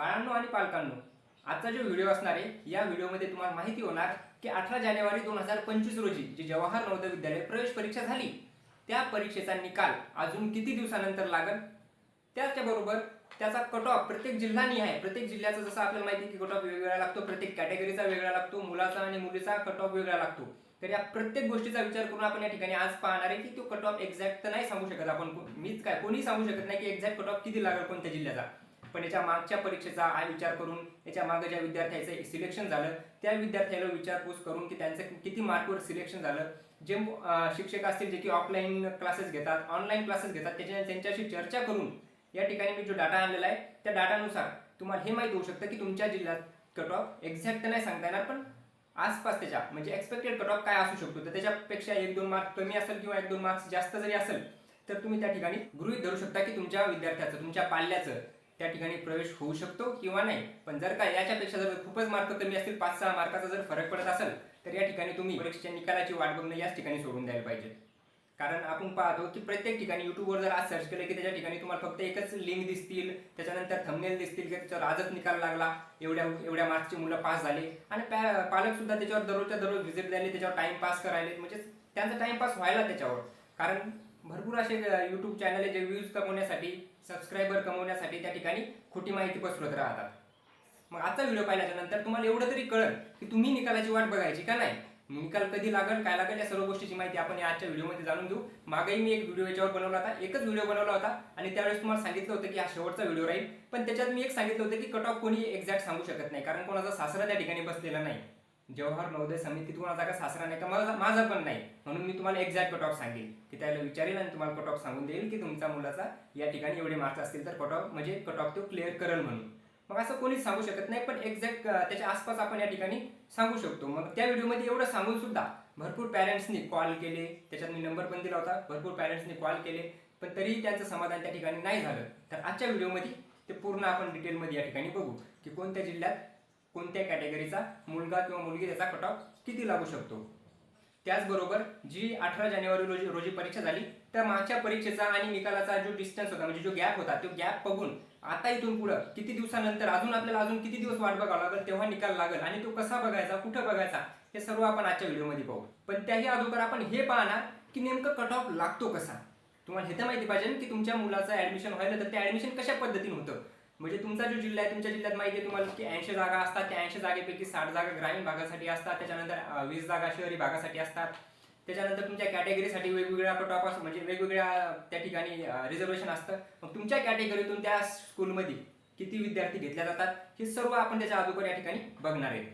बाळांनो आणि पालकांनो आजचा जो व्हिडिओ असणार आहे या व्हिडिओमध्ये तुम्हाला माहिती होणार की अठरा जानेवारी दोन हजार पंचवीस रोजी जी जवाहर नवोदय विद्यालय प्रवेश परीक्षा झाली त्या परीक्षेचा निकाल अजून किती दिवसानंतर लागल? त्याच्याबरोबर त्याचा कट ऑफ प्रत्येक जिल्हानी आहे. प्रत्येक जिल्ह्याचा जसं आपल्याला माहिती आहे की कट ऑफ वेगवेगळा लागतो प्रत्येक कॅटेगरीचा वेगळा लागतो मुलाचा आणि मुलीचा कट ऑफ वेगळा लागतो. तर या प्रत्येक गोष्टीचा विचार करून आपण या ठिकाणी आज पाहणार आहे की तो कट ऑफ एक्झॅक्ट तर नाही सांगू शकत आपण मीच काय कोणी सांगू शकत नाही की एक्झॅक्ट कट ऑफ किती लागेल कोणत्या जिल्ह्याचा. पण याच्या मागच्या परीक्षेचा हा विचार करून याच्या मागे ज्या विद्यार्थ्याचं सिलेक्शन झालं त्या विद्यार्थ्याला विचारपूस करून की त्यांचं किती मार्कवर सिलेक्शन झालं. जे शिक्षक असतील जे की ऑफलाईन क्लासेस घेतात ऑनलाईन क्लासेस घेतात त्याच्या त्यांच्याशी चर्चा करून या ठिकाणी मी जो डाटा आणलेला आहे त्या डाटानुसार तुम्हाला हे माहीत होऊ शकतं की तुमच्या जिल्ह्यात कट ऑफ एक्झॅक्ट नाही सांगता येणार पण आसपास त्याच्या म्हणजे एक्सपेक्टेड कट ऑफ काय असू शकतो? तर त्याच्यापेक्षा एक दोन मार्क कमी असेल किंवा एक दोन मार्क्स जास्त जरी असेल तर तुम्ही त्या ठिकाणी गृहीत धरू शकता की तुमच्या विद्यार्थ्याचं तुमच्या पाल्याचं त्या ठिकाणी प्रवेश होऊ शकतो किंवा नाही. पण जर का याच्यापेक्षा जर खूपच मार्क कमी असतील पाच सहा मार्काचा जर फरक पडत असेल तर या ठिकाणी तुम्ही परीक्षेच्या निकालाची वाट बघणं याच ठिकाणी सोडून द्यायला पाहिजे. कारण आपण पाहतो की प्रत्येक ठिकाणी युट्यूबवर जर आज सर्च केलं की त्याच्या ठिकाणी तुम्हाला फक्त एकच लिंक दिसतील त्याच्यानंतर थंबनेल दिसतील की त्याच्यावर आजच निकाल लागला एवढ्या एवढ्या मार्क्सची मुलं पास झाले. आणि पालकसुद्धा त्याच्यावर दररोजच्या दररोज व्हिजिट द्यायला त्याच्यावर टाइम पास करायले म्हणजे त्यांचा टाइमपास व्हायला त्याच्यावर. कारण भरपूर असे यूट्यूब चॅनल आहे जे व्ह्यूज कमवण्यासाठी सबस्क्रायबर कमवण्यासाठी त्या ठिकाणी खोटी माहिती पसरत राहतात. मग आजचा व्हिडिओ पाहिल्याच्या नंतर तुम्हाला एवढं तरी कळल की तुम्ही निकालाची वाट बघायची का नाही. निकाल कधी लागेल काय लागेल या सर्व गोष्टीची माहिती आपण या आजच्या व्हिडिओमध्ये जाणून घेऊ. मागेही मी एक व्हिडिओ याच्यावर बनवला होता एकच व्हिडिओ बनवला होता आणि त्यावेळेस तुम्हाला सांगितलं होतं की हा शेवटचा व्हिडिओ राहील. पण त्याच्यात मी एक सांगितलं होतं की कट ऑफ कोणी एक्झॅक्ट सांगू शकत नाही कारण कोणाचा सासरा त्या ठिकाणी बसलेला नाही. जवाहर नवोदय समिती तुम्हाला का सासरा नाही का? माझा माझा पण नाही. म्हणून मी तुम्हाला एक्झॅक्ट कट ऑफ सांगेल. की त्याला विचारेल आणि तुम्हाला कट ऑफ सांगून देईल की तुमचा मुलाचा या ठिकाणी एवढे मार्क्स असतील तर कट ऑफ म्हणजे कट ऑफ तो क्लिअर करेल म्हणून. मग असं कोणीच सांगू शकत नाही पण एक्झॅक्ट त्याच्या आसपास आपण या ठिकाणी सांगू शकतो. मग त्या व्हिडिओमध्ये एवढं सांगून सुद्धा भरपूर पॅरेंट्सनी कॉल केले. त्याच्यात मी नंबर पण दिला होता. भरपूर पॅरेंट्सनी कॉल केले. पण तरीही त्यांचं समाधान त्या ठिकाणी नाही झालं. तर आजच्या व्हिडिओमध्ये ते पूर्ण आपण डिटेलमध्ये या ठिकाणी बघू. की कोणत्या जिल्ह्यात कोणत्या कॅटेगरीचा मुलगा किंवा मुलगी त्याचा कट ऑफ किती लागू शकतो? त्याचबरोबर जी अठरा जानेवारी रोजी रोजी परीक्षा झाली त्या मागच्या परीक्षेचा आणि निकालाचा जो डिस्टन्स होता म्हणजे जो गॅप होता तो गॅप बघून आता इथून पुढं किती दिवसानंतर अजून आपल्याला अजून किती दिवस वाट बघावं लागेल तेव्हा निकाल लागेल आणि तो कसा बघायचा कुठं बघायचा हे सर्व आपण आजच्या व्हिडिओमध्ये पाहू. पण त्याही अगोदर आपण हे पाहणार की नेमकं कट ऑफ लागतो कसा. तुम्हाला हे तर माहिती पाहिजे की तुमच्या मुलाचं ऍडमिशन व्हायला तर ते ऍडमिशन कशा पद्धतीने होतं? म्हणजे तुमचा जो जिल्हा आहे तुमच्या जिल्ह्यात माहिती आहे तुम्हाला की ऐंशी जागा असतात. त्या ऐंशी जागेपैकी साठ जागा ग्रामीण भागासाठी असतात. त्याच्यानंतर वीस जागा शहरी भागासाठी असतात. त्याच्यानंतर तुमच्या कॅटेगरीसाठी वेगवेगळ्या कट ऑफ म्हणजे वेगवेगळ्या त्या ठिकाणी रिझर्वेशन असतं. मग तुमच्या कॅटेगरीतून त्या स्कूलमध्ये किती विद्यार्थी घेतल्या जातात हे सर्व आपण त्याच्या अगोदर या ठिकाणी बघणार आहे.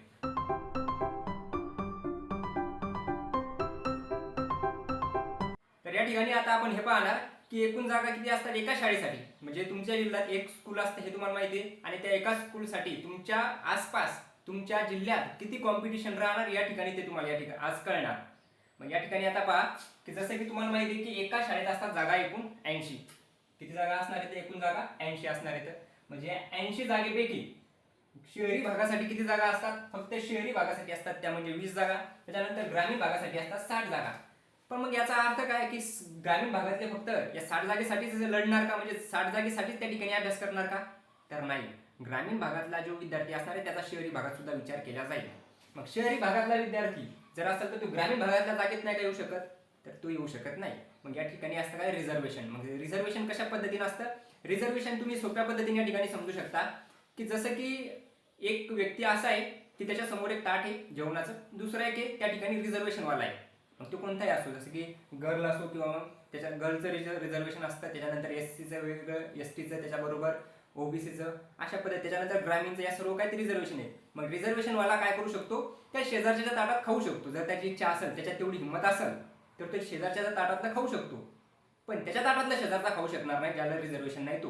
तर या ठिकाणी आता आपण हे पाहणार की एकूण जागा किती असतात एका शाळेसाठी? म्हणजे तुमच्या जिल्ह्यात एक स्कूल असतं हे तुम्हाला माहिती आहे. आणि त्या एका स्कूलसाठी तुमच्या आसपास तुमच्या जिल्ह्यात किती कॉम्पिटिशन राहणार या ठिकाणी ते तुम्हाला या ठिकाणी आज कळणार. मग या ठिकाणी आता पहा की जसं की तुम्हाला माहिती आहे की एका शाळेत असतात जागा एकूण ऐंशी. किती जागा असणार आहेत एकूण जागा ऐंशी असणार आहेत. म्हणजे ऐंशी जागेपैकी शहरी भागासाठी किती जागा असतात? फक्त शहरी भागासाठी असतात त्या म्हणजे वीस जागा. त्याच्यानंतर ग्रामीण भागासाठी असतात साठ जागा. पण मग याचा अर्थ काय की ग्रामीण भागातले फक्त या साठ जागेसाठीच लढणार का? म्हणजे साठ जागेसाठीच त्या ठिकाणी अभ्यास करणार का? तर नाही. ग्रामीण भागातला जो विद्यार्थी असणार आहे त्याचा शहरी भागात सुद्धा विचार केला जाईल. मग शहरी भागातला विद्यार्थी जर असेल तर तो ग्रामीण भागातल्या जागेत नाही का येऊ शकत? तर तो येऊ शकत नाही. मग या ठिकाणी असतं काय? रिझर्वेशन मग रिझर्वेशन कशा पद्धतीने असतं? रिझर्वेशन तुम्ही सोप्या पद्धतीने या ठिकाणी समजू शकता की जसं की एक व्यक्ती असा आहे की त्याच्यासमोर एक ताट आहे जेवणाचं. दुसरं एक आहे त्या ठिकाणी रिझर्वेशनवाला आहे. मग तो कोणताही असो जसं की गर्ल असो किंवा मग त्याच्या गर्लचं रिझर्वेशन असतं त्याच्यानंतर एस सीचं वेगळं एस टीचं त्याच्याबरोबर ओबीसीचं अशा पद्धती त्याच्यानंतर ग्रामीणचं या सर्व काही रिझर्वेशन आहे मग रिझर्वेशनवाला काय करू शकतो? त्या शेजारच्या ताटात खाऊ शकतो. जर त्याची इच्छा असेल त्याच्यात तेवढी हिंमत असेल तर तो शेजारच्या ताटातला खाऊ शकतो. पण त्याच्या ताटातला शेजारचा खाऊ शकणार नाही ज्याला रिझर्वेशन नाही तो.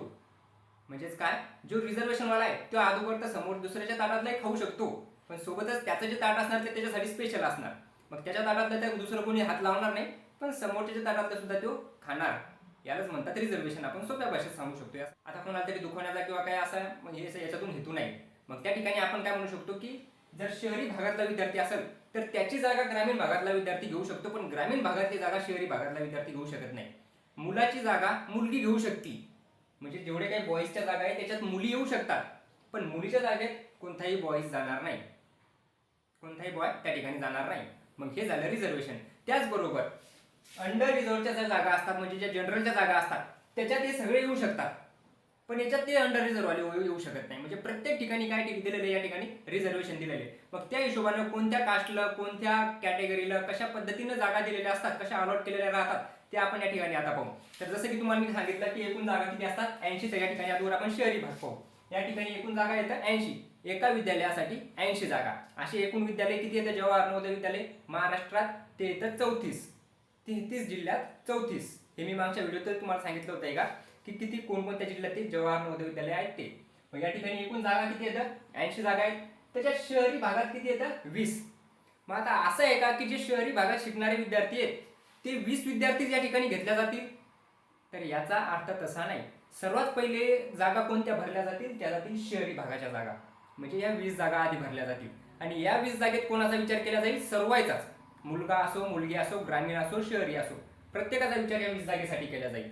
म्हणजेच काय? जो रिझर्वेशनवाला आहे तो अगोदर तर समोर दुसऱ्याच्या ताटातलाही खाऊ शकतो. पण सोबतच त्याचं जे ताट असणार ते त्याच्यासाठी स्पेशल असणार. मग त्याच्या ताटातलं त्या दुसरं कोणी हात लावणार नाही पण समोरच्या ताटातलं सुद्धा तो खाणार. यालाच म्हणतात रिझर्वेशन आपण सोप्या भाषेत सांगू शकतो. आता कोणाला तरी दुखवण्याचा किंवा काय असा म्हणजे याच्यातून हेतू नाही. मग त्या ठिकाणी आपण काय म्हणू शकतो की जर शहरी भागातला विद्यार्थी असेल तर त्याची जागा ग्रामीण भागातला विद्यार्थी घेऊ शकतो पण ग्रामीण भागातली जागा शहरी भागातला विद्यार्थी घेऊ शकत नाही. मुलाची जागा मुलगी घेऊ शकते. म्हणजे जेवढे काही बॉईजच्या जागा आहे त्याच्यात मुली येऊ शकतात. पण मुलीच्या जागेत कोणताही बॉईज जाणार नाही. कोणताही बॉय त्या ठिकाणी जाणार नाही. मग हे झालं रिझर्वेशन त्याचबरोबर अंडर रिझर्वच्या ज्या जागा असतात म्हणजे ज्या जनरलच्या जागा असतात त्याच्यात हे सगळे येऊ शकतात. पण याच्यात ते अंडर रिझर्ववाले येऊ शकत नाही. म्हणजे प्रत्येक ठिकाणी काय दिलेलं आहे? या ठिकाणी रिझर्वेशन दिलेले आहे. मग त्या हिशोबानं कोणत्या कास्टला कोणत्या कॅटेगरीला कशा पद्धतीनं जागा दिलेल्या असतात कशा अलॉट केलेल्या राहतात ते आपण या ठिकाणी आता पाहू. तर जसं की तुम्हाला मी सांगितलं की एकूण जागा किती असतात? ऐंशी. या ठिकाणी यावर आपण शहरी भाग पाहू. या ठिकाणी एकूण जागा येतं ऐंशी. एका विद्यालयासाठी ऐंशी जागा. अशी एकूण विद्यालय किती येतं जवाहर नवोदय विद्यालय महाराष्ट्रात ते येतं चौतीस. तेहतीस जिल्ह्यात चौतीस. हे मी मागच्या व्हिडिओत तुम्हाला सांगितलं होतं का? की किती कोणकोणत्या जिल्ह्यात ते जवाहर नवोदय विद्यालय आहेत ते. मग या ठिकाणी एकूण जागा किती येतं ऐंशी जागा आहेत. त्याच्यात शहरी भागात किती येतं वीस. मग आता असं आहे का की जे शहरी भागात शिकणारे विद्यार्थी आहेत ते वीस विद्यार्थी या ठिकाणी घेतल्या जातील? तर याचा अर्थ तसा नाही. सर्वात पहिले जागा कोणत्या भरल्या जातील? त्या जातील शहरी भागाच्या जागा. म्हणजे या वीस जागा आधी भरल्या जातील. आणि या वीस जागेत कोणाचा विचार केला जाईल? सर्वांचाच. मुलगा असो मुलगी असो ग्रामीण असो शहरी असो प्रत्येकाचा विचार या वीस जागेसाठी केला जाईल.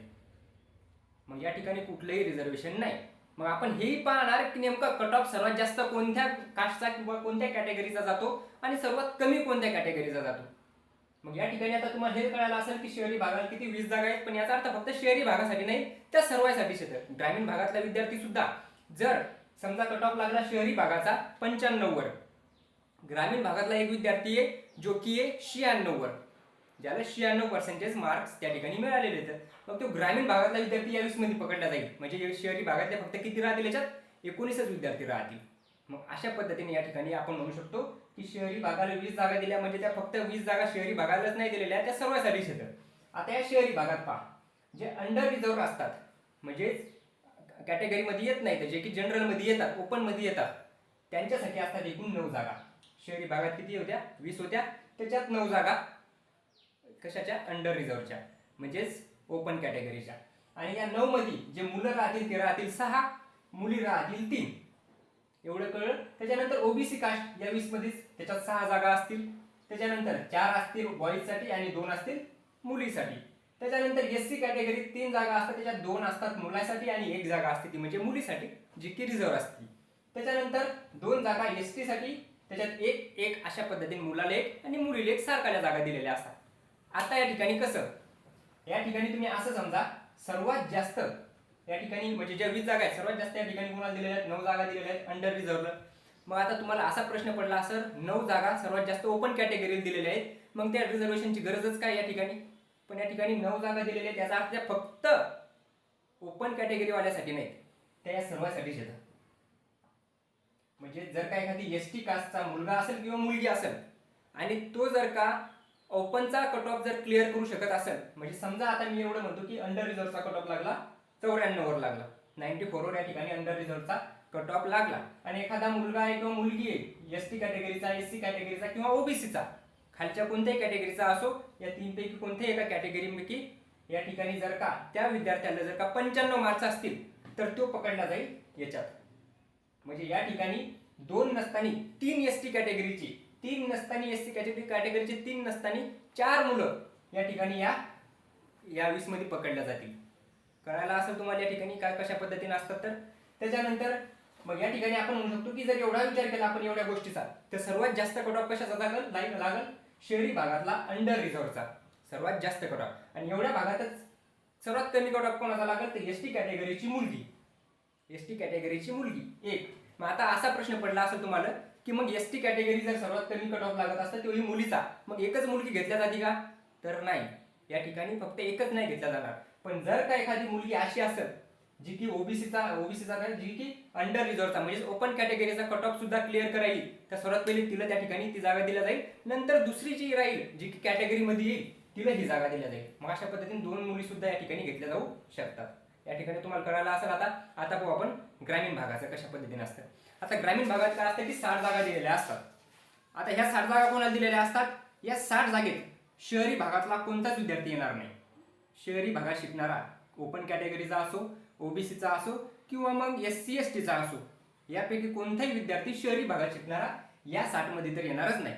मग या ठिकाणी कुठलंही रिझर्वेशन नाही. मग आपण हेही पाहणार की नेमका कट ऑफ सर्वात जास्त कोणत्या कास्टचा किंवा कोणत्या कॅटेगरीचा जातो आणि सर्वात कमी कोणत्या कॅटेगरीचा जातो. मग या ठिकाणी आता तुम्हाला हे कळालं असेल की शहरी भागात किती वीस जागा आहेत पण याचा अर्थ फक्त शहरी भागासाठी नाही त्या सर्वांसाठी शेतात ग्रामीण भागातला विद्यार्थी सुद्धा जर समजा कट ऑफ लागला शहरी भागाचा पंच्याण्णववर. ग्रामीण भागातला एक विद्यार्थी आहे जो की आहे शहाण्णववर. ज्याला शहाण्णव पर्सेंटेज मार्क्स त्या ठिकाणी मिळालेले आहेत. मग तो ग्रामीण भागातला विद्यार्थी यावीसमध्ये पकडला जाईल. म्हणजे शहरी भागातले फक्त किती राहतील याच्यात? एकोणीसच विद्यार्थी राहतील. मग अशा पद्धतीने या ठिकाणी आपण म्हणू शकतो की शहरी भागाला वीस जागा दिल्या म्हणजे त्या फक्त वीस जागा शहरी भागालाच नाही दिलेल्या त्या सर्वांसाठी शेतात आता या शहरी भागात पहा. जे अंडर रिझर्व असतात म्हणजेच कॅटेगरीमध्ये येत नाही जे की जनरलमध्ये येतात ओपनमध्ये येतात त्यांच्यासाठी असतात एकूण नऊ जागा. शहरी भागात किती होत्या? वीस होत्या. त्याच्यात नऊ जागा कशाच्या? अंडर रिझर्वच्या म्हणजेच ओपन कॅटेगरीच्या आणि या नऊमध्ये जे मुलं राहतील ते राहतील सहा मुली राहतील तीन. एवढं कळलं? त्याच्यानंतर ओबीसी कास्ट या वीसमध्येच त्याच्यात सहा जागा असतील. त्याच्यानंतर चार असतील बॉईजसाठी आणि दोन असतील मुलीसाठी. त्याच्यानंतर एस सी कॅटेगरीत तीन जागा असतात त्याच्यात दोन असतात मुलासाठी आणि एक जागा असते ती म्हणजे मुलीसाठी जी की रिझर्व असते. त्याच्यानंतर दोन जागा एस टी साठी त्याच्यात एक एक अशा पद्धतीने मुलाला एक आणि मुलीला एक सारख्या जागा दिलेल्या असतात. आता या ठिकाणी कसं? या ठिकाणी तुम्ही असं समजा सर्वात जास्त या ठिकाणी म्हणजे ज्या वीस जागा आहेत सर्वात जास्त या ठिकाणी कोणाला दिलेल्या आहेत? नऊ जागा दिलेल्या आहेत अंडर रिझर्वला मग आता तुम्हाला असा प्रश्न पडला सर नऊ जागा सर्वात जास्त ओपन कॅटेगरीला दिलेल्या आहेत मग त्या रिझर्वेशनची गरजच काय या ठिकाणी? पण या ठिकाणी नऊ जागा दिलेल्या आहेत. त्याचा अर्थ त्या फक्त ओपन कॅटेगरीवाल्यासाठी नाहीत. त्या या सर्वांसाठी येतात म्हणजे जर का एखादी एस टी कास्टचा मुलगा असेल किंवा मुलगी असेल आणि तो जर का ओपनचा कट ऑफ जर क्लिअर करू शकत असेल म्हणजे समजा आता मी एवढं म्हणतो की अंडर रिझर्वचा कट ऑफ लागला चौऱ्याण्णववर लागला. नाईन्टी फोरवर या ठिकाणी अंडर रिझर्वचा कट ऑफ लागला. आणि एखादा मुलगा आहे किंवा मुलगी आहे एस टी कॅटेगरीचा एस सी कॅटेगरीचा किंवा ओबीसीचा खालच्या कोणत्याही कॅटेगरीचा असो या तीनपैकी कोणत्याही एका कॅटेगरीपैकी या ठिकाणी जर का त्या विद्यार्थ्याला जर का पंच्याण्णव मार्क्स असतील तर तो पकडला जाईल याच्यात. म्हणजे या ठिकाणी दोन नसतानी तीन एस टी कॅटेगरीची तीन नसतानी एस टी कॅटेगरी कॅटेगरीची तीन नसतानी चार मुलं या ठिकाणी या या वीसमध्ये पकडल्या जातील. कळायला असेल तुम्हाला या ठिकाणी काय कशा पद्धतीने असतात तर? त्याच्यानंतर मग या ठिकाणी आपण म्हणू शकतो की जर एवढा विचार केला आपण एवढ्या गोष्टीचा तर सर्वात जास्त कट ऑफ कशाचा लागल? लाईन लागल? शहरी भागातला अंडर रिझर्वचा सर्वात जास्त कट ऑफ आणि एवढ्या भागातच सर्वात कमी कट ऑफ कोणाचा लागल तर एस टी कॅटेगरीची मुलगी. एस टी कॅटेगरीची मुलगी. एक. मग आता असा प्रश्न पडला असेल तुम्हाला की मग एस टी कॅटेगरी जर सर्वात कमी कट ऑफ लागत असतं तेवढी मुलीचा. मग एकच मुलगी घेतल्या जाते का? तर नाही. या ठिकाणी फक्त एकच नाही घेतला जाणार. पण जर का एखादी मुलगी अशी असेल जी की ओबीसीचा ओबीसीचा काय जी की अंडर रिझर्वचा म्हणजे ओपन कॅटेगरीचा कट ऑफ सुद्धा क्लिअर करायची. तर सर्वात पहिले तिला त्या ठिकाणी ती जागा दिल्या जाईल. नंतर दुसरी जी राहील जी की कॅटेगरीमध्ये येईल तिला ही जागा दिल्या जाईल. मग अशा पद्धतीने दोन मुली सुद्धा या ठिकाणी घेतल्या जाऊ शकतात. या ठिकाणी तुम्हाला कळायला असेल आता आता पाहू आपण ग्रामीण भागाचं कशा पद्धतीने असतं. आता ग्रामीण भागात काय असतं की साठ जागा दिलेल्या असतात. आता ह्या साठ जागा कोणाला दिलेल्या असतात? या साठ जागेत शहरी भागातला कोणताच विद्यार्थी येणार नाही. शहरी भागात शिकणारा ओपन कॅटेगरीचा असो ओबीसीचा असो किंवा मग एस सी एस टीचा असो यापैकी कोणताही विद्यार्थी शहरी भागात शिकणारा या साठमध्ये तर येणारच नाही.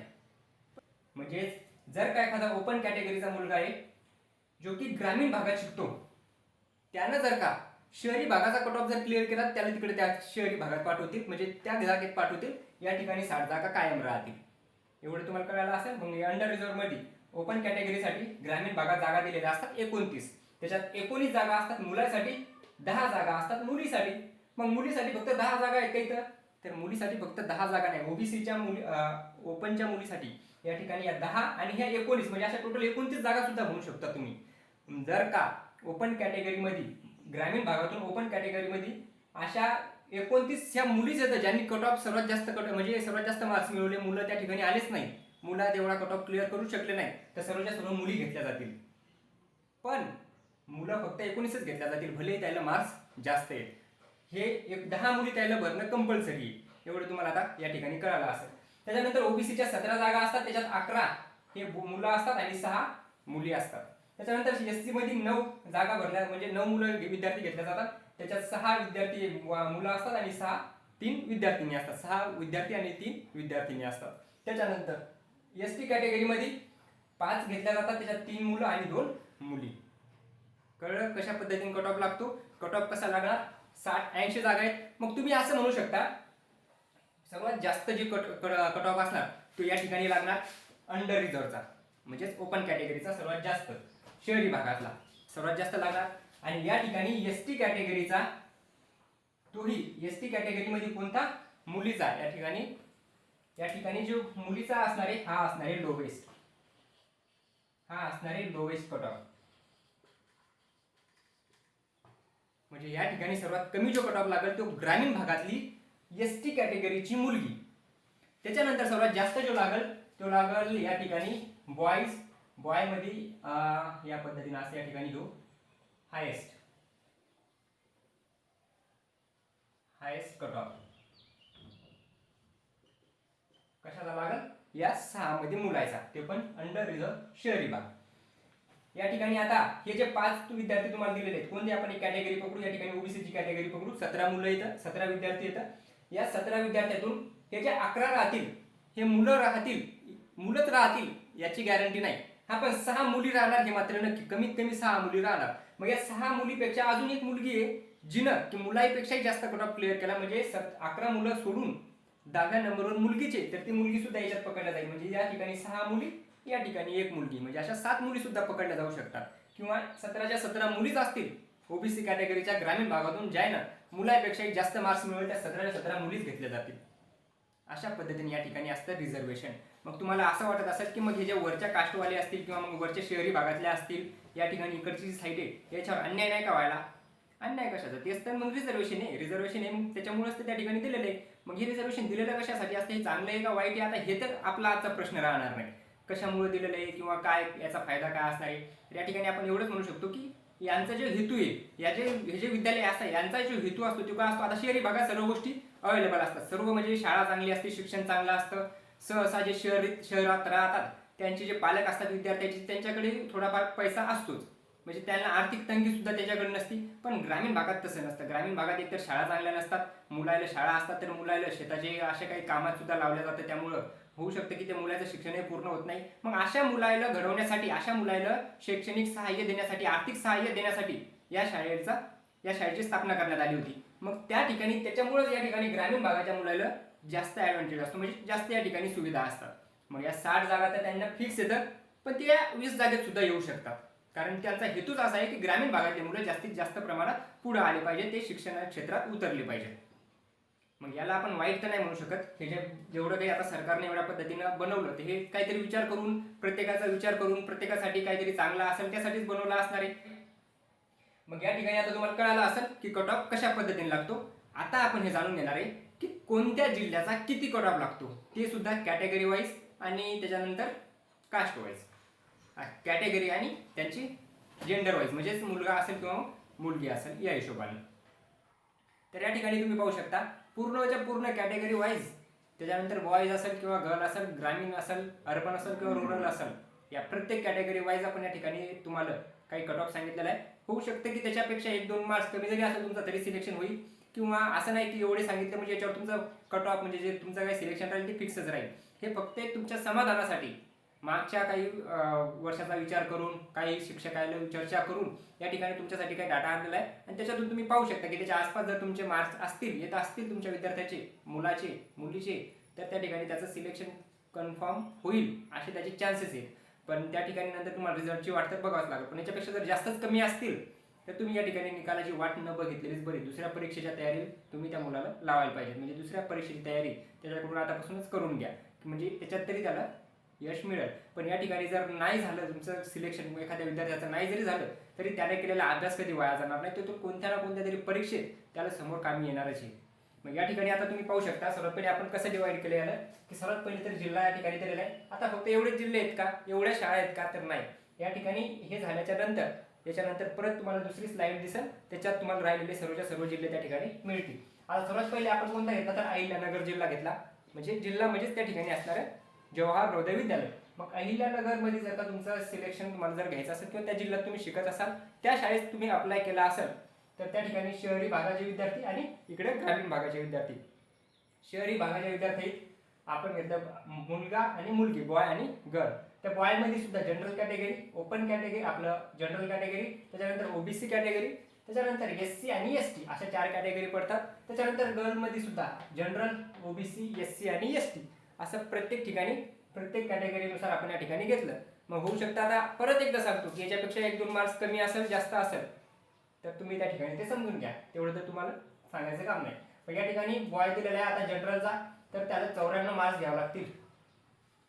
म्हणजेच जर का एखादा ओपन कॅटेगरीचा मुलगा आहे जो की ग्रामीण भागात शिकतो त्यानं जर का शहरी भागाचा कट ऑफ जर क्लिअर केला त्याला तिकडे त्या शहरी भागात पाठवतील म्हणजे त्या जागेत पाठवतील या ठिकाणी साठ जागा कायम राहतील. एवढं तुम्हाला कळायला असेल? मग अंडर रिझर्वमध्ये ओपन कॅटेगरीसाठी ग्रामीण भागात जागा दिलेल्या असतात एकोणतीस. त्याच्यात एकोणीस जागा असतात मुलांसाठी दहा जागा असतात मुलीसाठी. मग मुलीसाठी फक्त दहा जागा आहेत का इथं? तर मुलीसाठी फक्त दहा जागा नाही. ओबीसीच्या मुली ओपनच्या मुलीसाठी या ठिकाणी या दहा आणि ह्या एकोणीस म्हणजे अशा टोटल एकोणतीस जागा सुद्धा म्हणू शकता तुम्ही. जर का ओपन कॅटेगरीमध्ये ग्रामीण भागातून ओपन कॅटेगरीमध्ये अशा एकोणतीस ह्या मुलीच येतं ज्यांनी कट ऑफ सर्वात जास्त कट म्हणजे सर्वात जास्त मार्क्स मिळवले मुलं त्या ठिकाणी आलेच नाही मुलं तेवढा कट ऑफ क्लिअर करू शकले नाही तर सर्वच्या सर्व मुली घेतल्या जातील. पण मुलं फक्त एकोणीसच घेतल्या जातील भले त्याला मार्क्स जास्त आहेत. हे एक दहा मुली त्याला भरणं कंपल्सरी एवढं तुम्हाला आता या ठिकाणी कळालं असेल. त्याच्यानंतर ओबीसीच्या सतरा जागा असतात त्याच्यात अकरा हे मुलं असतात आणि सहा मुली असतात. त्याच्यानंतर एस सी मध्ये नऊ जागा भरल्या म्हणजे नऊ मुलं विद्यार्थी घेतल्या जातात. त्याच्यात सहा विद्यार्थी मुलं असतात आणि सहा तीन विद्यार्थिनी असतात. सहा विद्यार्थी आणि तीन विद्यार्थिनी असतात. त्याच्यानंतर एस टी कॅटेगरीमध्ये पाच घेतल्या जातात त्याच्यात तीन मुलं आणि दोन मुली. कळलं कशा पद्धतीने कट ऑफ लागतो? कट ऑफ कसा लागणार? साठ ऐंशी जागा आहेत. मग तुम्ही असं म्हणू शकता सर्वात जास्त जे कट कट ऑफ असणार तो या ठिकाणी लागणार अंडर रिझर्वचा म्हणजेच ओपन कॅटेगरीचा सर्वात जास्त. शहरी भागातला सर्वात जास्त लागणार. आणि या ठिकाणी एस टी कॅटेगरीचा तोही एस टी कॅटेगरीमध्ये कोणता? मुलीचा. या ठिकाणी या ठिकाणी जो मुलीचा असणार आहे हा असणार आहे लोवेस्ट हा असणार आहे लोवेस्ट कट ऑफ म्हणजे या ठिकाणी सर्वात कमी जो कट ऑफ लागेल तो ग्रामीण भागातली एस टी कॅटेगरीची मुलगी. त्याच्यानंतर सर्वात जास्त जो लागेल तो लागेल या ठिकाणी बॉईज बॉयमध्ये या पद्धतीनं असं या ठिकाणी जो हायेस्ट हायेस्ट कट ऑफ कशाला लागेल? या सहा मध्ये मुलायचा. ते पण अंडर रिझर्व शहरी भाग. या ठिकाणी आता हे जे पाच विद्यार्थी तुम्हाला दिलेले आहेत कोणते आपण एक कॅटेगरी पकडू? या ठिकाणी ओबीसीची कॅटेगरी पकडू. सतरा मुलं येतं सतरा विद्यार्थी येतात या सतरा विद्यार्थ्यातून हे जे अकरा राहतील हे मुलं राहतील मुलंच राहतील याची गॅरंटी नाही. हा पण सहा मुली राहणार हे मात्र नक्की. कमीत कमी सहा मुली राहणार. मग या सहा मुलीपेक्षा अजून एक मुलगी आहे जिनं की मुलाईपेक्षाही जास्त कट ऑफ क्लिअर केला म्हणजे सत अकरा मुलं सोडून दहाव्या नंबरवर मुलगीचे तर ती मुलगी सुद्धा याच्यात पकडल्या जाईल. म्हणजे या ठिकाणी सहा मुली या ठिकाणी एक मुलगी म्हणजे अशा सात मुली सुद्धा पकडल्या जाऊ शकतात. किंवा सतराच्या सतरा मुलीच असतील ओबीसी कॅटेगरीच्या ग्रामीण भागातून ज्यांना मुलापेक्षाही जास्त मार्क्स मिळवले त्या सतराच्या सतरा मुलीच घेतल्या जातील. अशा पद्धतीने या ठिकाणी असतं रिझर्वेशन मग तुम्हाला असं वाटत असेल की मग हे जे वरच्या कास्टवाले असतील किंवा मग वरच्या शहरी भागातल्या असतील या ठिकाणी इकडची जी साईड आहे याच्यावर अन्याय नाही का व्हायला? अन्याय कशाचा? तेच तर मग रिझर्वेशन आहे. रिझर्वेशन आहे मग त्याच्यामुळेच तर त्या ठिकाणी दिलेलं आहे. मग हे रिझर्वेशन दिलेलं कशासाठी असतं? हे चांगलं आहे का वाईट आहे? आता हे तर आपला आजचा प्रश्न राहणार नाही. कशामुळे दिलेलं आहे किंवा काय याचा फायदा काय असणार आहे? तर या ठिकाणी आपण एवढंच म्हणू शकतो की यांचा जो हेतू आहे या जे हे जे विद्यालय असतात यांचा जो हेतू असतो तो काय असतो? आता शहरी भागात सर्व गोष्टी अवेलेबल असतात. सर्व म्हणजे शाळा चांगली असते शिक्षण चांगलं असतं. सहसा जे शहरी शहरात राहतात त्यांचे जे पालक असतात विद्यार्थ्यांचे त्यांच्याकडे थोडाफार पैसा असतोच. म्हणजे त्यांना आर्थिक तंगी सुद्धा त्याच्याकडे नसती. पण ग्रामीण भागात तसं नसतं. ग्रामीण भागात एकतर शाळा चांगल्या नसतात. मुलाला शाळा असतात तर मुलाला शेताचे अशा काही कामात सुद्धा लावल्या जातं त्यामुळं होऊ शकतं की त्या मुलाचं शिक्षणही पूर्ण होत नाही. मग अशा मुलाला घडवण्यासाठी अशा मुलाला शैक्षणिक सहाय्य देण्यासाठी आर्थिक सहाय्य देण्यासाठी या शाळेचा या शाळेची स्थापना करण्यात आली होती. मग त्या ठिकाणी त्याच्यामुळेच या ठिकाणी ग्रामीण भागाच्या मुलाला जास्त ॲडव्हान्टेज असतो. म्हणजे जास्त या ठिकाणी सुविधा असतात. मग या साठ जागा तर त्यांना फिक्स येतं पण ते या वीस जागेत सुद्धा येऊ शकतात. कारण त्यांचा हेतूच असा आहे की ग्रामीण भागातले मुलं जास्तीत जास्त प्रमाणात पुढे आले पाहिजे ते शिक्षण क्षेत्रात उतरले पाहिजे. मग याला आपण वाईट तर नाही म्हणू शकत. हे जे जेवढं काही आता सरकारने एवढ्या पद्धतीनं बनवलं ते हे काहीतरी विचार करून प्रत्येकाचा विचार करून प्रत्येकासाठी काहीतरी चांगला असेल त्यासाठीच बनवलं असणार आहे. मग या ठिकाणी आता तुम्हाला कळालं असेल की कट ऑफ कशा पद्धतीने लागतो. आता आपण हे जाणून घेणार आहे की कोणत्या जिल्ह्याचा किती कट ऑफ लागतो. ते सुद्धा कॅटेगरी वाईज आणि त्याच्यानंतर कास्ट वाईज कॅटेगरी आणि त्यांची जेंडर वाईज म्हणजेच मुलगा असेल किंवा मुलगी असेल या हिशोबाने. तर या ठिकाणी तुम्ही पाहू शकता पूर्णच्या पूर्ण कॅटेगरी वाईज त्याच्यानंतर बॉईज असेल किंवा गर्ल असेल ग्रामीण असेल अर्बन असेल किंवा रुरल असेल या प्रत्येक कॅटेगरी वाईज आपण या ठिकाणी तुम्हाला काही कट ऑफ सांगितलेला आहे. होऊ शकतं की त्याच्यापेक्षा एक दोन मार्क्स कमी जरी असेल तुमचं तरी सिलेक्शन होईल किंवा असं नाही की एवढे सांगितले म्हणजे याच्यावर तुमचं कट ऑफ म्हणजे जे तुमचं काही सिलेक्शन राहील ते फिक्सच राहील. हे फक्त एक तुमच्या समाधानासाठी मागच्या काही वर्षाचा विचार करून काही शिक्षकाला चर्चा करून या ठिकाणी तुमच्यासाठी काही डाटा आणलेला आहे. आणि त्याच्यातून तुम्ही पाहू शकता की त्याच्या आसपास जर तुमचे मार्क्स असतील येत असतील तुमच्या विद्यार्थ्याचे मुलाचे मुलीचे तर त्या ठिकाणी त्याचं सिलेक्शन कन्फर्म होईल असे त्याचे चान्सेस आहेत. पण त्या ठिकाणी नंतर तुम्हाला रिझल्टची वाट तर बघावंच लागेल. पण याच्यापेक्षा जर जास्तच कमी असतील तर तुम्ही या ठिकाणी निकालाची वाट न बघितलेलीच बरी. दुसऱ्या परीक्षेच्या तयारीत तुम्ही त्या मुलाला लावायला पाहिजे. म्हणजे दुसऱ्या परीक्षेची तयारी त्याच्याकडून आतापासूनच करून घ्या. म्हणजे त्याच्यात तरी त्याला यश मिळेल. पण या ठिकाणी जर नाही झालं तुमचं सिलेक्शन एखाद्या विद्यार्थ्याचं नाही जरी झालं तरी त्याने केलेला अभ्यास कधी वाया जाणार नाही? तर तो कोणत्या ना कोणत्या तरी परीक्षेत त्याला समोर कामी येणारच आहे. मग या ठिकाणी आता तुम्ही पाहू शकता सर्वात पहिले आपण कसं डिवाईड केलं याला? की सर्वात पहिले तर जिल्हा या ठिकाणी दिलेला आहे. आता फक्त एवढे जिल्हे आहेत का? एवढ्या शाळा आहेत का? तर नाही. या ठिकाणी हे झाल्याच्यानंतर त्याच्यानंतर परत तुम्हाला दुसरी स्लाईड दिसेल. त्याच्यात तुम्हाला राहिलेले सर्वच्या सर्व जिल्हे त्या ठिकाणी मिळतील. आता सर्वात पहिले आपण कोणता घेतला? तर अहिल्यानगर जिल्हा घेतला. म्हणजे जिल्हा म्हणजेच त्या ठिकाणी असणार आहे. जवाहर नवोदय विद्यालय मग अहिल्यानगरमध्ये जर का तुमचं सिलेक्शन तुम्हाला जर घ्यायचं असेल किंवा त्या जिल्ह्यात तुम्ही शिकत असाल त्या शाळेत तुम्ही अप्लाय केला असेल तर त्या ठिकाणी शहरी भागाचे विद्यार्थी आणि इकडे ग्रामीण भागाचे विद्यार्थी. शहरी भागाचे विद्यार्थी आपण घेतलं मुलगा आणि मुलगी बॉय आणि गर्ल त्या बॉयमध्ये सुद्धा जनरल कॅटेगरी ओपन कॅटेगरी आपलं जनरल कॅटेगरी त्याच्यानंतर ओबीसी कॅटेगरी त्याच्यानंतर एस सी आणि एस टी अशा चार कॅटेगरी पडतात. त्याच्यानंतर गर्लमध्ये सुद्धा जनरल ओबीसी एस सी आणि एस टी असं प्रत्येक ठिकाणी प्रत्येक कॅटेगरीनुसार आपण या ठिकाणी घेतलं. मग होऊ शकतं आता परत एकदा सांगतो की याच्यापेक्षा एक दोन मार्क्स कमी असेल जास्त असेल तर तुम्ही त्या ठिकाणी ते समजून घ्या. तेवढं तर तुम्हाला सांगायचं काम नाही. पण या ठिकाणी बॉय दिलेला आहे आता जनरलचा तर त्याला चौऱ्याण्णव मार्क्स घ्यावं लागतील.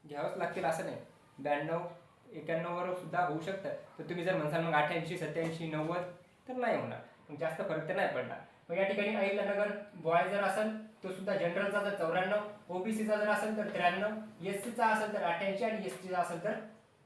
घ्यावंच लागतील असं नाही. ब्याण्णव एक्याण्णववर सुद्धा होऊ शकतं. तर तुम्ही जर म्हणसाल मग अठ्ठ्याऐंशी सत्याऐंशी नव्वद तर नाही होणार. मग जास्त फरक तर नाही पडणार. मग या ठिकाणी अहिल्यानगर बॉय जर असेल तो सुद्धा जनरलचा जर चौऱ्याण्णव ओबीसीचा जर असेल तर त्र्याण्णव एस सीचा असेल तर अठ्ठ्याऐंशी आणि एस टीचा असेल तर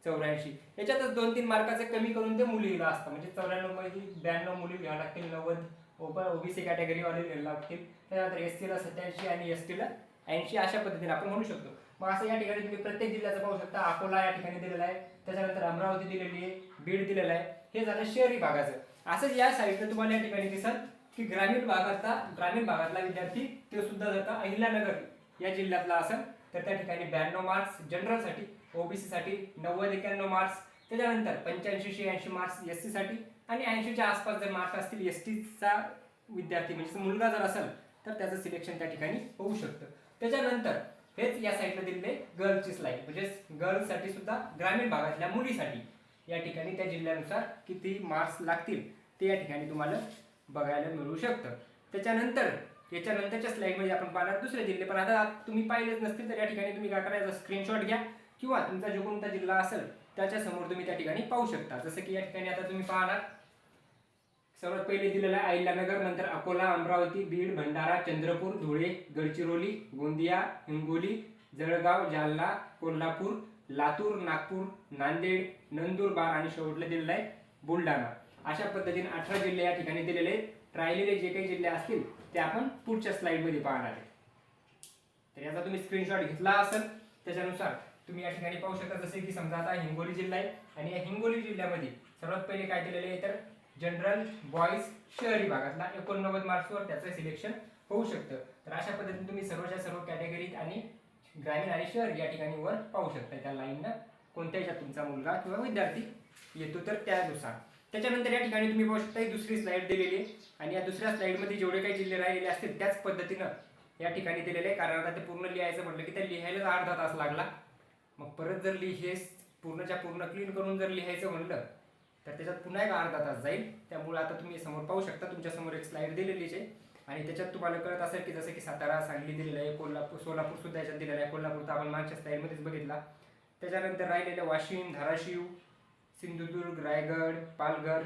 चौऱ्याऐंशी. याच्यातच दोन तीन मार्काचे कमी करून ते मुलीला असतं म्हणजे चौऱ्याण्णवमध्ये ब्याण्णव मुली घ्यावं लागतील नव्वद ओपन ओबीसी कॅटेगरीवाले घ्यायला लागतील. त्यानंतर एस सीला सत्याऐंशी आणि एस टीला ऐंशी अशा पद्धतीने आपण म्हणू शकतो. मग असं या ठिकाणी तुम्ही प्रत्येक जिल्ह्याचं पाहू शकता. अकोला या ठिकाणी दिलेला आहे. त्याच्यानंतर अमरावती दिलेली आहे. बीड दिलेला आहे. हे झालं शहरी भागाचं. असंच या साईडला तुम्हाला या ठिकाणी दिसत की ग्रामीण भागातला ग्रामीण भागातला विद्यार्थी ते सुद्धा जर का अहिल्यानगर या जिल्ह्यातला असेल तर त्या ठिकाणी ब्याण्णव मार्क्स जनरलसाठी ओबीसी साठी नव्वद एक्याण्णव मार्क्स त्याच्यानंतर पंच्याऐंशी शहाऐंशी मार्क्स एस सी साठी आणि ऐंशीच्या आसपास जर मार्क्स असतील एस टीचा विद्यार्थी म्हणजे मुलगा जर असेल तर त्याचं सिलेक्शन त्या ठिकाणी होऊ शकतं. त्याच्यानंतर हेच या साईडला दिलेले गर्लची स्लाईड म्हणजेच गर्ल्ससाठी सुद्धा ग्रामीण भागातल्या मुलीसाठी या ठिकाणी त्या जिल्ह्यानुसार किती मार्क्स लागतील ते या ठिकाणी तुम्हाला बघायला मिळू शकतं. त्याच्यानंतर याच्यानंतरच्या स्लाईडमध्ये आपण पाहणार दुसरे जिल्हे. पण आता तुम्ही पाहिलेच नसतील तर या ठिकाणी तुम्ही काय करायचं स्क्रीनशॉट घ्या किंवा तुमचा जो कोणता जिल्हा असेल त्याच्यासमोर तुम्ही त्या ठिकाणी पाहू शकता. जसं की या ठिकाणी आता तुम्ही पाहणार सर्वात पहिले दिलेलं आहे अहिल्यानगर नंतर अकोला अमरावती बीड भंडारा चंद्रपूर धुळे गडचिरोली गोंदिया हिंगोली जळगाव जालना कोल्हापूर लातूर नागपूर नांदेड नंदुरबार आणि शेवटला दिलेलं आहे बुलढाणा. अशा पद्धतीने अठरा जिल्हे या ठिकाणी दिलेले आहेत. राहिलेले जे काही जिल्हे असतील ते आपण पुढच्या स्लाईडमध्ये पाहणार आहे. तर याचा तुम्ही स्क्रीनशॉट घेतला असेल त्याच्यानुसार तुम्ही या ठिकाणी पाहू शकता. जसे की समजा आता हिंगोली जिल्हा आहे आणि या हिंगोली जिल्ह्यामध्ये सर्वात पहिले काय दिलेले आहे तर जनरल बॉईज शहरी भागातला एकोणनव्वद मार्क्सवर त्याचं सिलेक्शन होऊ शकतं. तर अशा पद्धतीने तुम्ही सर्वच्या सर्व कॅटेगरीत आणि ग्रामीण आणि शहर या ठिकाणी वर पाहू शकता. त्या लाईननं कोणत्या तुमचा मुलगा किंवा विद्यार्थी येतो तर त्यानुसार. त्याच्यानंतर या ठिकाणी तुम्ही पाहू शकता ही दुसरी स्लाईड दिलेली आहे. आणि या दुसऱ्या स्लाईडमध्ये जेवढे काही जिल्हे राहिलेले असतील त्याच पद्धतीनं या ठिकाणी दिलेले आहे. कारण आता ते पूर्ण लिहायचं म्हटलं की त्या लिहायलाच अर्धा तास लागला. मग परत जर लिहे पूर्णच्या पूर्ण क्लीन करून जर लिहायचं म्हणलं तर त्याच्यात पुन्हा एक अर्धा तास जाईल. त्यामुळे आता तुम्ही समोर पाहू शकता तुमच्यासमोर एक स्लाईड दिलेलीच आहे. आणि त्याच्यात तुम्हाला कळत असेल की जसं की सातारा सांगली दिलेलं आहे कोल्हापूर सोलापूर सुद्धा याच्यात दिलेलं आहे. कोल्हापूर तर आपण मागच्या स्लाईडमध्येच बघितला. त्याच्यानंतर राहिलेलं वाशिम धाराशिव सिंधुदुर्ग रायगड पालघर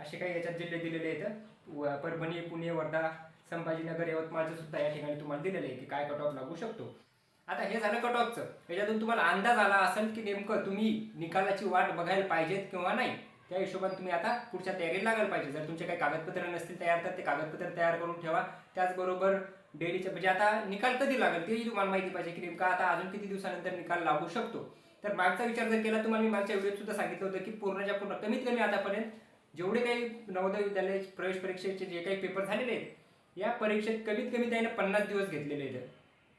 असे काही याच्यात जिल्हे दिलेले आहेत. व- परभणी पुणे वर्धा संभाजीनगर यवतमाळचं सुद्धा या ठिकाणी तुम्हाला दिलेलं आहे की काय कट ऑफ लागू शकतो. आता हे झालं कट ऑफचं याच्यातून तुम्हाला अंदाज आला असेल की नेमकं तुम्ही निकालाची वाट बघायला पाहिजेत किंवा नाही त्या हिशोबाने तुम्ही आता पुढच्या तयारीला लागायला पाहिजे. जर तुमचे काही कागदपत्र नसतील तयार तर ते कागदपत्र तयार करून ठेवा. त्याचबरोबर डेलीचे म्हणजे आता निकाल कधी लागेल तेही तुम्हाला माहिती पाहिजे की नेमका आता अजून किती दिवसानंतर निकाल लागू शकतो. तर मागचा विचार जर केला तुम्हाला मी मागच्या व्हिडिओत सुद्धा सांगितलं होतं की पूर्णच्या पूर्ण कमीत कमी आतापर्यंत जेवढे काही नवोदय विद्यालय प्रवेश परीक्षेचे जे काही पेपर झालेले आहेत या परीक्षेत कमीत कमी त्याने पन्नास दिवस घेतलेले आहेत.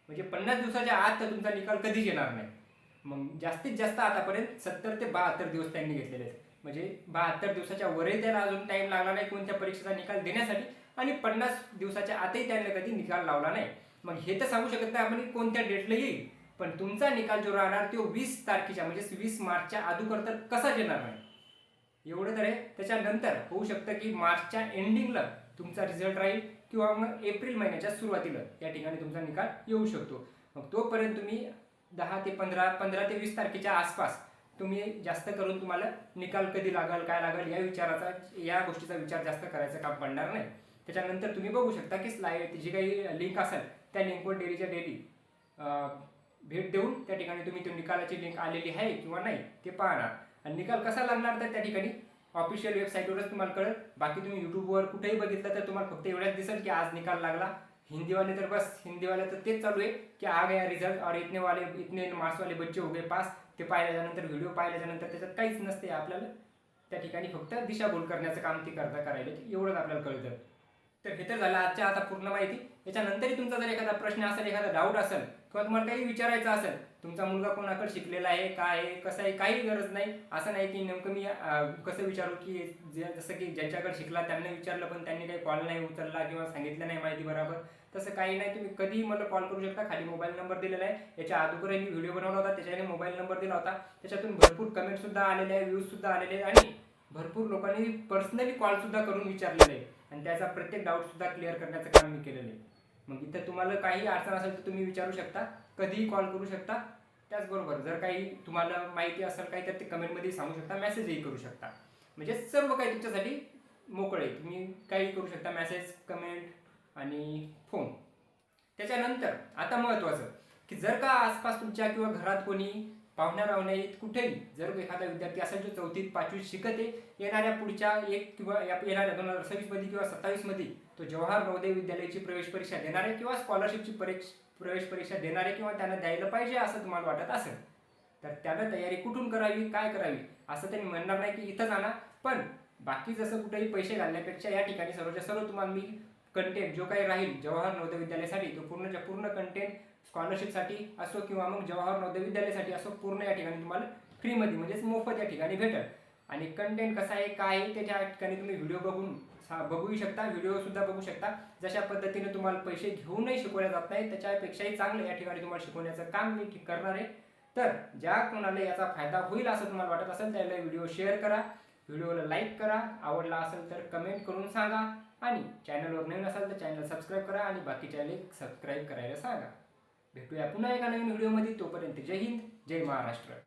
म्हणजे पन्नास दिवसाच्या आत तर तुमचा निकाल कधीच येणार नाही. मग जास्तीत जास्त आतापर्यंत सत्तर ते बहात्तर दिवस त्यांनी घेतलेले आहेत. म्हणजे बहात्तर दिवसाच्या वरही त्याला अजून टाइम लागला नाही कोणत्या परीक्षेचा निकाल देण्यासाठी आणि पन्नास दिवसाच्या आतही त्यांना कधी निकाल लावला नाही. मग हे तर सांगू शकत नाही आपण कोणत्या डेटला येईल. पण तुमचा निकाल जो राहणार तो वीस तारखेच्या म्हणजे वीस मार्चच्या अगोदर तर कसाच येणार नाही? एवढं तर आहे. त्याच्यानंतर होऊ शकतं की मार्चच्या एंडिंगला तुमचा रिझल्ट राहील किंवा मग एप्रिल महिन्याच्या सुरुवातीला या ठिकाणी तुमचा निकाल येऊ शकतो. मग तोपर्यंत तुम्ही दहा ते पंधरा पंधरा ते वीस तारखेच्या आसपास तुम्ही जास्त करून तुम्हाला निकाल कधी लागल काय लागेल या विचाराचा या गोष्टीचा विचार जास्त करायचं काम पडणार नाही. त्याच्यानंतर तुम्ही बघू शकता की स्लाय जी काही लिंक असेल त्या लिंकवर डेलीच्या डेली भेट देऊन त्या ठिकाणी तुम्ही तो निकालाची लिंक आलेली आहे किंवा नाही ते पाहणार. आणि निकाल कसा लागणार तर त्या ठिकाणी ऑफिशियल वेबसाईटवरच तुम्हाला कळेल. बाकी तुम्ही युट्यूबवर कुठेही बघितलं तर तुम्हाला फक्त एवढ्याच दिसेल की आज निकाल लागला. हिंदीवाले तर बस हिंदीवाले तर तेच चालू आहे की आ गया रिझल्ट और इतने वाले इतने मार्क्स वाले बच्चे हो गए पास. ते पाहिल्याच्यानंतर व्हिडिओ पाहिल्याच्यानंतर त्याच्यात काहीच नसते आपल्याला. त्या ठिकाणी फक्त दिशाभूल करण्याचं काम ते करता करायला एवढंच आपल्याला कळतं. तर हे तर झालं आजच्या आता पूर्ण माहिती. याच्यानंतरही तुमचा जर एखादा प्रश्न असेल एखादा डाऊट असेल किंवा तुम्हाला काही विचारायचं असेल तुमचा मुलगा कोणाकडे शिकलेला आहे काय आहे कसं आहे काही गरज नाही. असं नाही की नेमकं मी कसं विचारू की जसं की ज्यांच्याकडे शिकला त्यांना विचारलं पण त्यांनी काही कॉल नाही उचलला किंवा सांगितलं नाही माहिती बरोबर. तसं काही नाही तुम्ही कधीही मला कॉल करू शकता. खाली मोबाईल नंबर दिलेला आहे. याच्या अगोदरही मी व्हिडिओ बनवला होता त्याच्याने मोबाईल नंबर दिला होता. त्याच्यातून भरपूर कमेंट सुद्धा आलेले आहे व्ह्यूज सुद्धा आलेले आहेत आणि भरपूर लोकांनी पर्सनली कॉल सुद्धा करून विचारलेले आहे. आणि त्याचा प्रत्येक डाऊट सुद्धा क्लिअर करण्याचं काम मी केलेलं आहे. मग इथं तुम्हाला काही अडचण असेल तर तुम्ही विचारू शकता कधीही कॉल करू शकता. त्याचबरोबर जर काही तुम्हाला माहिती असेल काही तर ते कमेंटमध्ये सांगू शकता मेसेजही करू शकता. म्हणजे सर्व काही तुमच्यासाठी मोकळे तुम्ही काही करू शकता मेसेज कमेंट आणि फोन त्याच्यानंतर आता महत्त्वाचं की जर का आसपास तुमच्या किंवा घरात कोणी पाहुण्या रावण्यात कुठेही जर एखादा विद्यार्थी असेल जो चौथीत पाचवीत शिकत आहे येणाऱ्या पुढच्या एक किंवा या- येणाऱ्या दोन हजार सव्वीसमध्ये किंवा सत्तावीसमध्ये तो जवाहर नवोदय विद्यालयाची प्रवेश परीक्षा देणार आहे किंवा स्कॉलरशिपची परीक्ष प्रवेश परीक्षा देणार आहे किंवा त्यांना द्यायला पाहिजे असं तुम्हाला वाटत असेल तर त्याला तयारी कुठून करावी काय करावी असं त्यांनी म्हणणार नाही की इथं आणा पण बाकी जसं कुठेही पैसे घालण्यापेक्षा या ठिकाणी सर्वच्या सर्व तुम्हाला मी कंटेंट जो काही राहील जवाहर नवोदय विद्यालयासाठी तो पूर्णच्या पूर्ण कंटेंट स्कॉलरशिपसाठी असो किंवा मग जवाहर नवोदय विद्यालयासाठी असो पूर्ण या ठिकाणी तुम्हाला फ्रीमध्ये म्हणजेच मोफत या ठिकाणी भेटेल. आणि कंटेंट कसा आहे काय आहे त्याच्या ठिकाणी तुम्ही व्हिडिओ बघून सा- बघूही शकता व्हिडिओसुद्धा बघू शकता. जशा पद्धतीने तुम्हाला पैसे घेऊनही शिकवल्या जात नाही त्याच्यापेक्षाही चांगलं या ठिकाणी तुम्हाला शिकवण्याचं काम मी करणार आहे. तर ज्या कोणाला याचा फायदा होईल असं तुम्हाला वाटत असेल त्याला व्हिडिओ शेअर करा. व्हिडिओला लाईक करा. आवडला असेल तर कमेंट करून सांगा. आणि चॅनलवर नवीन असाल तर चॅनल सबस्क्राईब करा. आणि बाकी चॅनल सबस्क्राईब करायला सांगा. भेटूया पुन्हा एका नवीन व्हिडिओमध्ये. तोपर्यंत जय हिंद जय महाराष्ट्र.